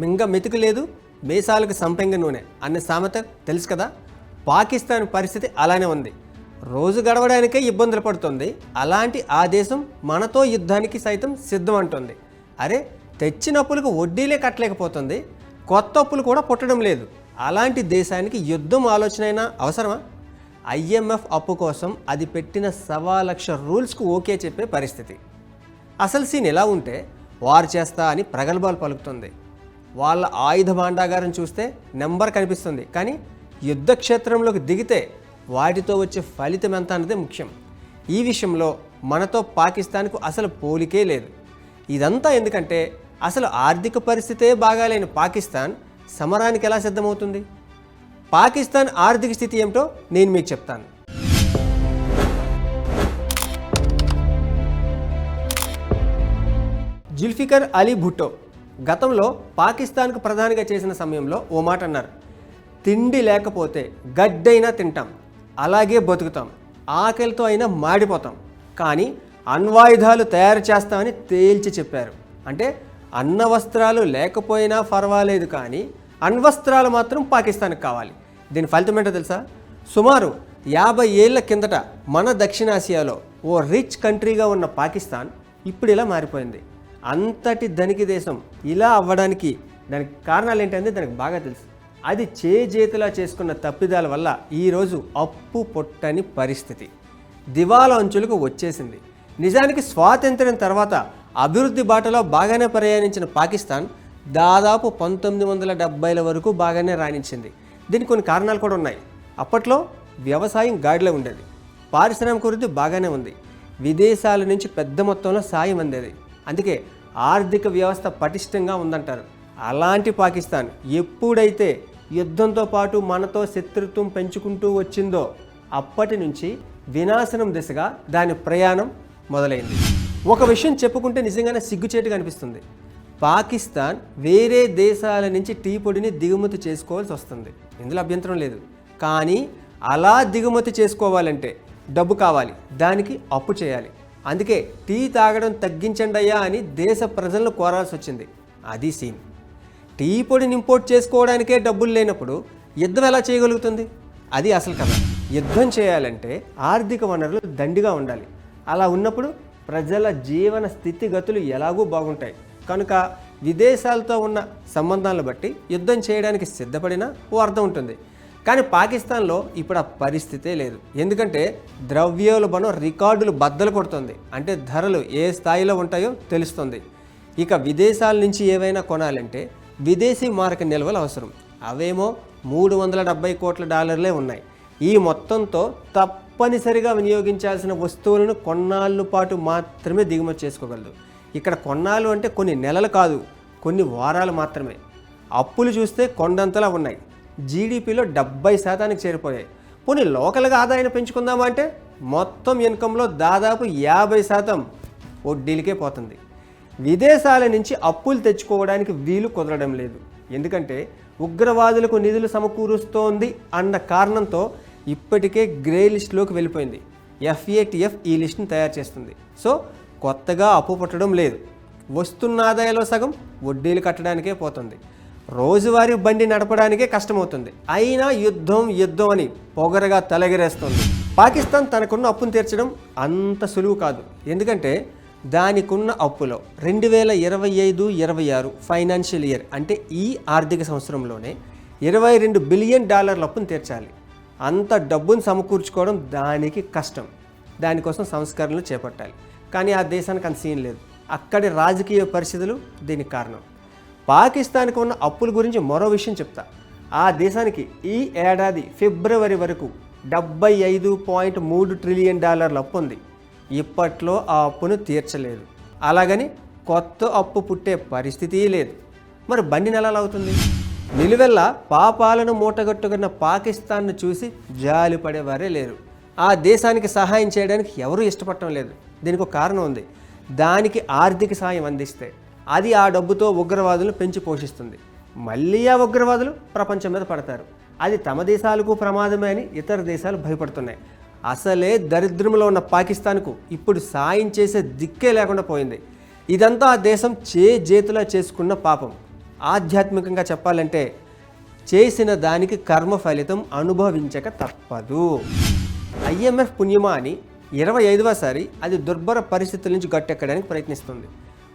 మింగ మెతుకు లేదు మేసాలకు సంపెంగ నూనె అనే సామెత తెలుసు కదా? పాకిస్తాన్ పరిస్థితి అలానే ఉంది. రోజు గడవడానికే ఇబ్బందులు పడుతుంది. అలాంటి ఆ దేశం మనతో యుద్ధానికి సైతం సిద్ధం అంటుంది. అరే తెచ్చిన అప్పులకు వడ్డీలే కట్టలేకపోతుంది. కొత్త అప్పులు కూడా పుట్టడం లేదు. అలాంటి దేశానికి యుద్ధం ఆలోచన అయినా అవసరమా? ఐఎంఎఫ్ అప్పు కోసం అది పెట్టిన సవా లక్ష రూల్స్కు ఓకే చెప్పే పరిస్థితి. అసలు సీన్ ఎలా ఉంటే వారు చేస్తా అని ప్రగల్భాలు పలుకుతుంది. వాళ్ళ ఆయుధ భాండాగారం చూస్తే నెంబర్ కనిపిస్తుంది. కానీ యుద్ధక్షేత్రంలోకి దిగితే వాటితో వచ్చే ఫలితం ఎంత అన్నదే ముఖ్యం. ఈ విషయంలో మనతో పాకిస్తాన్కు అసలు పోలికే లేదు. ఇదంతా ఎందుకంటే అసలు ఆర్థిక పరిస్థితే బాగాలేని పాకిస్తాన్ సమరానికి ఎలా సిద్ధమవుతుంది? పాకిస్తాన్ ఆర్థిక స్థితి ఏమిటో నేను మీకు చెప్తాను. జుల్ఫికర్ అలీ భుట్టో గతంలో పాకిస్తాన్కు ప్రధానిగా చేసిన సమయంలో ఓ మాట అన్నారు. తిండి లేకపోతే గడ్డైనా తింటాం అలాగే బతుకుతాం ఆకలితో అయినా మాడిపోతాం కానీ అణ్వాయుధాలు తయారు చేస్తామని తేల్చి చెప్పారు. అంటే అన్న వస్త్రాలు లేకపోయినా పర్వాలేదు కానీ అణ్వస్త్రాలు మాత్రం పాకిస్తాన్కి కావాలి. దీని ఫలితం ఏంటో తెలుసా? సుమారు యాభై ఏళ్ళ కిందట మన దక్షిణాసియాలో ఓ రిచ్ కంట్రీగా ఉన్న పాకిస్తాన్ ఇప్పుడు ఇలా మారిపోయింది. అంతటి ధనిక దేశం ఇలా అవ్వడానికి దానికి కారణాలు ఏంటంటే దానికి బాగా తెలుసు. అది చేజేతులా చేసుకున్న తప్పిదాల వల్ల ఈరోజు అప్పు పొట్టని పరిస్థితి. దివాలా అంచులకు వచ్చేసింది. నిజానికి స్వాతంత్ర్యం తర్వాత అభివృద్ధి బాటలో బాగానే ప్రయాణించిన పాకిస్తాన్ దాదాపు పంతొమ్మిది వందల డెబ్బైల వరకు బాగానే రాణించింది. దీనికి కొన్ని కారణాలు కూడా ఉన్నాయి. అప్పట్లో వ్యవసాయం గాడిలో ఉండేది. పారిశ్రామిక వృద్ధి బాగానే ఉంది. విదేశాల నుంచి పెద్ద మొత్తంలో సాయం అందేది. అందుకే ఆర్థిక వ్యవస్థ పటిష్టంగా ఉందంటారు. అలాంటి పాకిస్తాన్ ఎప్పుడైతే యుద్ధంతో పాటు మనతో శత్రుత్వం పెంచుకుంటూ వచ్చిందో అప్పటి నుంచి వినాశనం దిశగా దాని ప్రయాణం మొదలైంది. ఒక విషయం చెప్పుకుంటే నిజంగానే సిగ్గుచేటుగా అనిపిస్తుంది పాకిస్తాన్ వేరే దేశాల నుంచి టీ పొడిని దిగుమతి చేసుకోవాల్సి వస్తుంది. ఇందులో అభ్యంతరం లేదు. కానీ అలా దిగుమతి చేసుకోవాలంటే డబ్బు కావాలి. దానికి అప్పు చేయాలి. అందుకే టీ తాగడం తగ్గించండి అయ్యా అని దేశ ప్రజలను కోరాల్సి వచ్చింది. అది సీన్. టీ పొడిని ఇంపోర్ట్ చేసుకోవడానికే డబ్బులు లేనప్పుడు యుద్ధం ఎలా చేయగలుగుతుంది? అది అసలు కదా యుద్ధం చేయాలంటే ఆర్థిక వనరులు దండిగా ఉండాలి. అలా ఉన్నప్పుడు ప్రజల జీవన స్థితిగతులు ఎలాగూ బాగుంటాయి. కనుక విదేశాలతో ఉన్న సంబంధాలను బట్టి యుద్ధం చేయడానికి సిద్ధపడినా ఓ అర్థం ఉంటుంది. కానీ పాకిస్తాన్లో ఇప్పుడు ఆ పరిస్థితే లేదు. ఎందుకంటే ద్రవ్యోల్బణం రికార్డులు బద్దలు కొడుతుంది. అంటే ధరలు ఏ స్థాయిలో ఉంటాయో తెలుస్తుంది. ఇక విదేశాల నుంచి ఏవైనా కొనాలంటే విదేశీ మారక నిల్వలు అవసరం. అవేమో మూడు వందల డెబ్బై కోట్ల డాలర్లే ఉన్నాయి. ఈ మొత్తంతో తప్పనిసరిగా వినియోగించాల్సిన వస్తువులను కొన్నాళ్ళు పాటు మాత్రమే దిగుమతి చేసుకోగలదు. ఇక్కడ కొన్నాళ్ళు అంటే కొన్ని నెలలు కాదు కొన్ని వారాలు మాత్రమే. అప్పులు చూస్తే కొండంతలా ఉన్నాయి. జీడిపిలో డెబ్బై శాతానికి చేరిపోయాయి. పోనీ లోకల్గా ఆదాయాన్ని పెంచుకుందామా అంటే మొత్తం ఇన్కంలో దాదాపు యాభై శాతం వడ్డీలకే పోతుంది. విదేశాల నుంచి అప్పులు తెచ్చుకోవడానికి వీలు కుదరడం లేదు. ఎందుకంటే ఉగ్రవాదులకు నిధులు సమకూరుస్తోంది అన్న కారణంతో ఇప్పటికే గ్రే లిస్టులోకి వెళ్ళిపోయింది. ఎఫ్ఏటిఎఫ్ ఈ లిస్ట్ని తయారు చేస్తుంది. సో కొత్తగా అప్పు పుట్టడం లేదు. వస్తున్న ఆదాయంలో సగం వడ్డీలు కట్టడానికే పోతుంది. రోజువారీ బండి నడపడానికే కష్టమవుతుంది. అయినా యుద్ధం యుద్ధం అని పొగరగా తలగిరేస్తుంది. పాకిస్తాన్ తనకున్న అప్పును తీర్చడం అంత సులువు కాదు. ఎందుకంటే దానికున్న అప్పులో రెండు వేల ఇరవై ఐదు ఇరవై ఆరు ఫైనాన్షియల్ ఇయర్ అంటే ఈ ఆర్థిక సంవత్సరంలోనే ఇరవై రెండు బిలియన్ డాలర్ల అప్పును తీర్చాలి. అంత డబ్బును సమకూర్చుకోవడం దానికి కష్టం. దానికోసం సంస్కరణలు చేపట్టాలి. కానీ ఆ దేశానికి అంత సీన్ లేదు. అక్కడి రాజకీయ పరిస్థితులు దీనికి కారణం. పాకిస్తాన్కు ఉన్న అప్పుల గురించి మరో విషయం చెప్తా. ఆ దేశానికి ఈ ఏడాది ఫిబ్రవరి వరకు డెబ్బై ఐదు పాయింట్ మూడు ట్రిలియన్ డాలర్ల అప్పు ఉంది. ఇప్పట్లో ఆ అప్పును తీర్చలేదు. అలాగని కొత్త అప్పు పుట్టే పరిస్థితి లేదు. మరి బండి నెలలు అవుతుంది? నిలువెల్ల పాపాలను మూటగట్టుకున్న పాకిస్తాన్ను చూసి జాలి పడేవారే లేరు. ఆ దేశానికి సహాయం చేయడానికి ఎవరూ ఇష్టపడటం లేదు. దీనికి ఒక కారణం ఉంది. దానికి ఆర్థిక సాయం అందిస్తే. అది ఆ డబ్బుతో ఉగ్రవాదులు పెంచి పోషిస్తుంది. మళ్ళీ ఆ ఉగ్రవాదులు ప్రపంచం మీద పడతారు. అది తమ దేశాలకు ప్రమాదమే అని ఇతర దేశాలు భయపడుతున్నాయి. అసలే దరిద్రంలో ఉన్న పాకిస్తాన్కు ఇప్పుడు సాయం చేసే దిక్కే లేకుండా పోయింది. ఇదంతా ఆ దేశం చే చేతులా చేసుకున్న పాపం. ఆధ్యాత్మికంగా చెప్పాలంటే చేసిన దానికి కర్మ ఫలితం అనుభవించక తప్పదు. ఐఎంఎఫ్ పుణ్యమా అని ఇరవై ఐదవసారి అది దుర్భర పరిస్థితుల నుంచి గట్టెక్కడానికి ప్రయత్నిస్తుంది.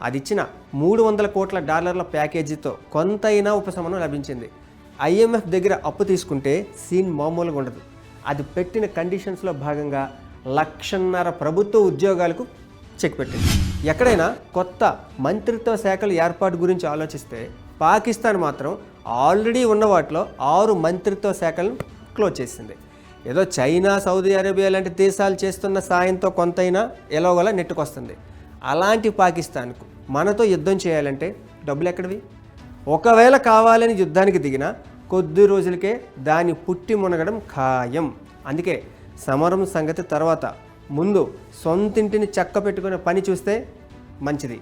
అది ఇచ్చిన మూడు వందల కోట్ల డాలర్ల ప్యాకేజీతో కొంతైనా ఉపశమనం లభించింది. ఐఎంఎఫ్ దగ్గర అప్పు తీసుకుంటే సీన్ మామూలుగా ఉండదు. అది పెట్టిన కండిషన్స్లో భాగంగా లక్షన్నర ప్రభుత్వ ఉద్యోగాలకు చెక్ పెట్టింది. ఎక్కడైనా కొత్త మంత్రిత్వ శాఖల ఏర్పాటు గురించి ఆలోచిస్తే పాకిస్తాన్ మాత్రం ఆల్రెడీ ఉన్న వాటిలో ఆరు మంత్రిత్వ శాఖలను క్లోజ్ చేసింది. ఏదో చైనా సౌదీ అరేబియా లాంటి దేశాలు చేస్తున్న సాయంతో కొంతైనా ఎలాగోలా నెట్టుకొస్తుంది. అలాంటి పాకిస్తాన్కు మనతో యుద్ధం చేయాలంటే డబ్బులు ఎక్కడివి? ఒకవేళ కావాలని యుద్ధానికి దిగినా కొద్ది రోజులకే దాని పుట్టి మునగడం ఖాయం. అందుకే సమరం సంగతి తర్వాత ముందు సొంతింటిని చక్క పెట్టుకునే పని చూస్తే మంచిది.